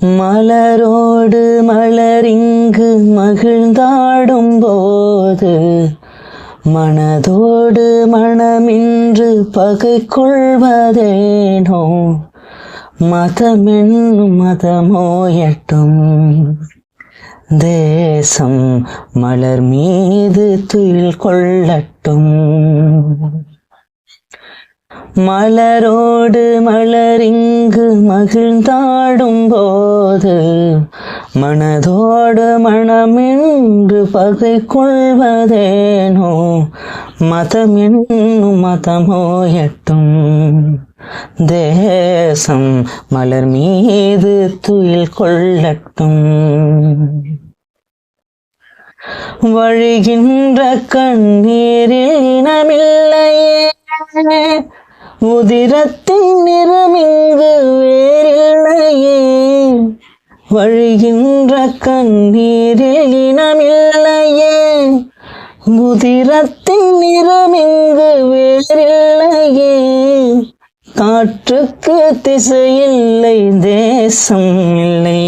மலரோடு மலரிங்கு மகிழ்ந்தாடும் போது மனதோடு மனமின்று பகை கொள்வதேனோ மதமென்னும் மதமோயட்டும் தேசம் மலர் மீது துயில் கொள்ளட்டும். மலரோடு மலரிங்கு மகிழ்ந்தாடும் போது மனதோடு மனமின்று பகை கொள்வதேனோ? மதம் என்னும் மதமோ எட்டும். தேசம் மலர் மீது துயில் கொள்ளட்டும். வழிகின்ற கண்ணீரில் இனமில்லையே உதிரத்தின் நிறமிங்கு வேறில்லையே வழிகின்ற கண்ணீரில் இனமில்லையே உதிரத்தின் நிறமிங்கு வேறில்லையே காற்றுக்கு திசையில்லை தேசம் இல்லை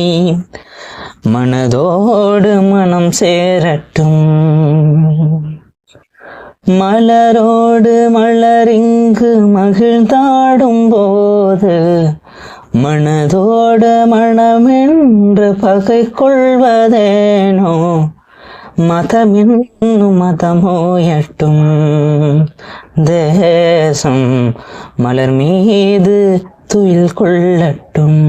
மனதோடு மனம் சேரட்டும். மலரோடு மலரிங்கு மகிழ்ந்தாடும் போது மனதோடு மனமென்று பகை கொள்வதேனோ? மதமென்னும் மதமோயட்டும் தேசம் மலர் மீது துயில் கொள்ளட்டும்.